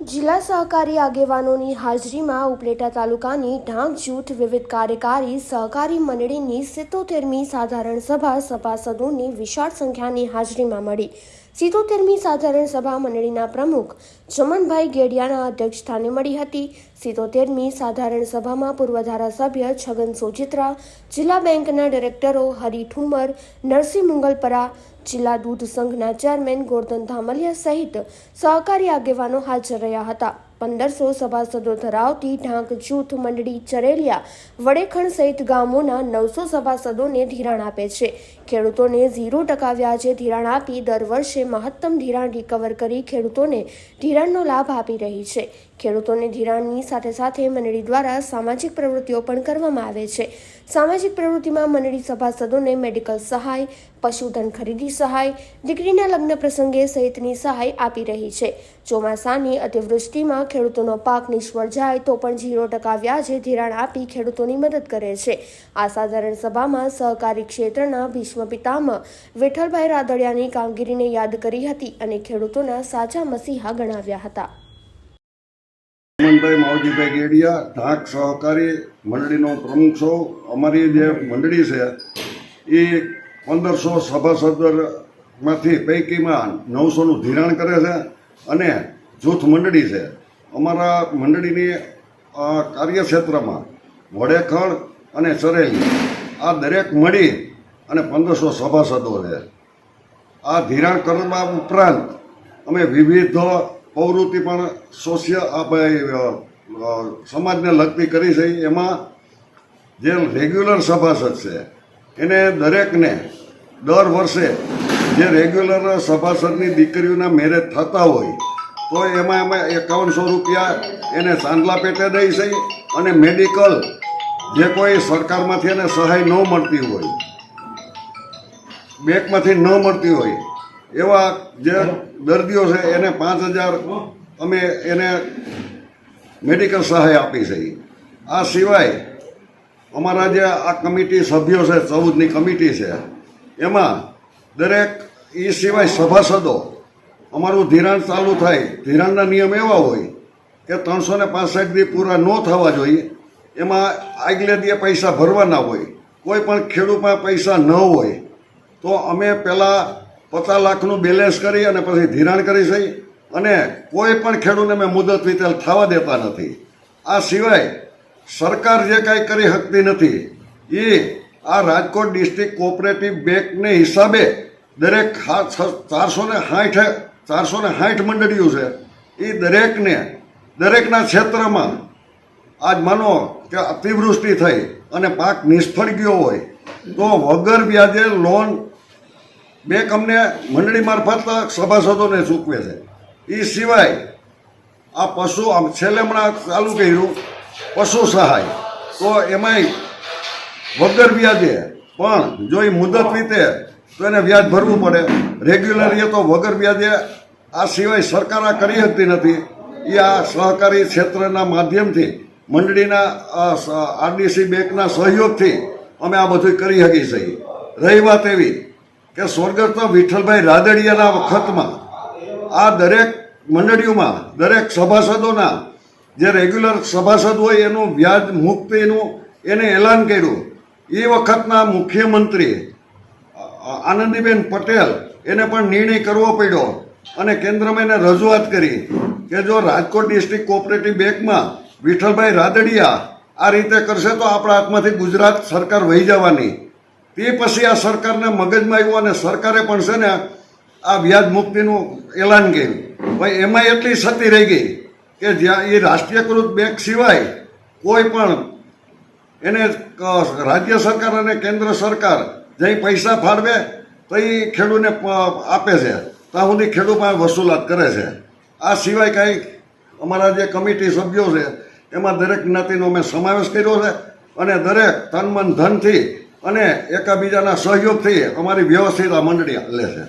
જિલ્લા સહકારી આગેવાનોની હાજરીમાં ઉપલેટા તાલુકાની ઢાંક જૂથ વિવિધ કાર્યકારી સહકારી મંડળીની સિત્તોતેરમી સાધારણ સભા સભાસદોની વિશાળ સંખ્યાની હાજરીમાં મળી. સિત્તોતેરમી સાધારણ સભા મંડળીના પ્રમુખ ચમનભાઈ ગેડિયાના અધ્યક્ષસ્થાને મળી હતી. સિત્તોતેરમી સાધારણ સભામાં પૂર્વ ધારાસભ્ય છગન સોજિત્રા, જિલ્લા બેંકના ડિરેક્ટરો હરી ઠુમર, નરસિંહ મુંગલપરા જિલ્લા દૂધ સંઘના ચેરમેન ગોરધન ધામલિયા સહિત સહકારી આગેવાનો હાજર રહ્યા હતા. પંદરસો સભાસદો ધરાવતી ઢાંક જૂથ મંડળી ચરેલિયા વડેખણ સહિત ગામોના નવસો સભાસદોને ધિરાણ આપે છે. ખેડૂતોને ઝીરો ટકા વ્યાજે ધિરાણ આપી દર વર્ષે મહત્તમ ધિરાણ રિકવર કરી ખેડૂતોને ધિરાણનો લાભ આપી રહી છે. ખેડૂતોને ધિરાણની સાથે સાથે મંડળી દ્વારા સામાજિક પ્રવૃત્તિઓ પણ કરવામાં આવે છે. સામાજિક પ્રવૃત્તિમાં મંડળી સભાસદોને મેડિકલ સહાય, પશુધન ખરીદી સહાય, દીકરીના લગ્ન પ્રસંગે સહિતની સહાય આપી રહી છે. ચોમાસાની અતિવૃષ્ટિમાં ખેડૂતોનો પાક નિષ્ફળ જાય તો પણ ઝીરો ટકા વ્યાજે ધિરાણ આપી ખેડૂતોની મદદ કરે છે. આ સાધારણ સભામાં સહકારી ક્ષેત્રના ભીષ્મ પિતામાં વિઠ્ઠલભાઈ રાદડિયાની કામગીરીને યાદ કરી હતી અને ખેડૂતોના સાચા મસીહા ગણાવ્યા હતા. મનભાઈ માવજીભાઈ ગેડિયા ઢાંક સહકારી મંડળીનો પ્રમુખ છો. અમારી જે મંડળી છે, એ પંદરસો સભાસદમાંથી પૈકીમાં નવસોનું ધિરાણ કરે છે અને જૂથ મંડળી છે. અમારા મંડળીની કાર્યક્ષેત્રમાં વડેખણ અને ચરેલી આ દરેક મળી અને પંદરસો સભાસદો છે. આ ધિરાણ કરવા ઉપરાંત અમે વિવિધ પ્રવૃત્તિ પણ સોશિયલ સમાજને લગતી કરી છે. એમાં જે રેગ્યુલર સભાસદ છે, એને દરેકને દર વર્ષે જે રેગ્યુલર સભાસદની દીકરીઓના મેરેજ થતા હોય, તો એમાં એમાં એકાવનસો રૂપિયા એને ચાંદલા પેટે દઈ છે અને મેડિકલ જે કોઈ સરકારમાંથી એને સહાય ન મળતી હોય, બેંકમાંથી ન મળતી હોય એવા જે દર્દીઓ છે, એને પાંચ હજાર અમે એને મેડિકલ સહાય આપી છે. આ સિવાય અમારા જે આ કમિટી સભ્યો છે, ચૌદની કમિટી છે, એમાં દરેક એ સિવાય સભાસદો અમારું ધિરાણ ચાલુ થાય, ધિરાણના નિયમ એવા હોય કે ત્રણસો ને પાસઠ દી પૂરા ન થવા જોઈએ, એમાં આગલે દીએ પૈસા ભરવાના હોય, કોઈ પણ ખેડૂતમાં પૈસા ન હોય, તો અમે પહેલાં પચાસ લાખનું બેલેન્સ કરી અને પછી ધિરાણ કરી છે. અને કોઈ પણ ખેડૂતને મેં મુદત વિતેલ થવા દેતા નથી. આ સિવાય સરકાર જે કાંઈ કરી શકતી નથી, એ આ રાજકોટ ડિસ્ટ્રિક્ટ કોઓપરેટિવ બેંકને હિસાબે દરેક ચારસો ને સાઠ ચારસો ને સાઠ મંડળીઓ છે, એ દરેકને, દરેકના ક્ષેત્રમાં આજ માનો કે અતિવૃષ્ટિ થઈ અને પાક નિષ્ફળ ગયો હોય, તો વગર વ્યાજે લોન બેંક અમને મંડળી મારફત સભાસદોને ચૂકવે છે. એ સિવાય આ પશુ આમ છેલ્લે હમણાં ચાલુ કર્યું, પશુ સહાય. તો એમાંય વગર વ્યાજે, પણ જો એ મુદત રીતે તો એને વ્યાજ ભરવું પડે. રેગ્યુલર એ તો વગર વ્યાજે, આ સિવાય સરકાર આ કરી શકતી નથી. એ આ સહકારી ક્ષેત્રના માધ્યમથી, મંડળીના આરડીસી બેંકના સહયોગથી અમે આ બધું કરી શકીએ છીએ. રહી વાત એવી. કે સ્વર્ગસ્થ વિઠ્ઠલભાઈ રાદડિયાના વખતમાં આ દરેક મંડળીઓમાં, દરેક સભાસદોના જે રેગ્યુલર સભાસદ હોય એનું વ્યાજ મુક્તિનું એને એલાન કર્યું. એ વખતના મુખ્યમંત્રી આનંદીબેન પટેલ એને પણ નિર્ણય કરવો પડ્યો અને કેન્દ્રમાં એને રજૂઆત કરી કે જો રાજકોટ ડિસ્ટ્રિક્ટ કોઓપરેટિવ બેંકમાં વિઠ્ઠલભાઈ રાદડિયા આ રીતે કરશે તો આપણા હાથમાંથી ગુજરાત સરકાર વહી જવાની. તે પછી આ સરકારને મગજમાં આવ્યું અને સરકારે પણ છે ને આ વ્યાજ મુક્તિનું એલાન કર્યું. ભાઈ એમાં એટલી સતી રહી ગઈ કે જ્યાં એ રાષ્ટ્રીયકૃત બેંક સિવાય કોઈ પણ એને રાજ્ય સરકાર અને કેન્દ્ર સરકાર જ્યાં પૈસા ફાળવે તો એ ખેડૂને આપે છે. ત્યાં સુધી ખેડૂત પાસે વસૂલાત કરે છે. આ સિવાય કાંઈ અમારા જે કમિટી સભ્યો છે, એમાં દરેક જ્ઞાતિનો અમે સમાવેશ કર્યો છે અને દરેક તન મન ધનથી અને એકાબીજાના સહયોગથી અમારી વ્યવસ્થિત આ મંડળી લે છે.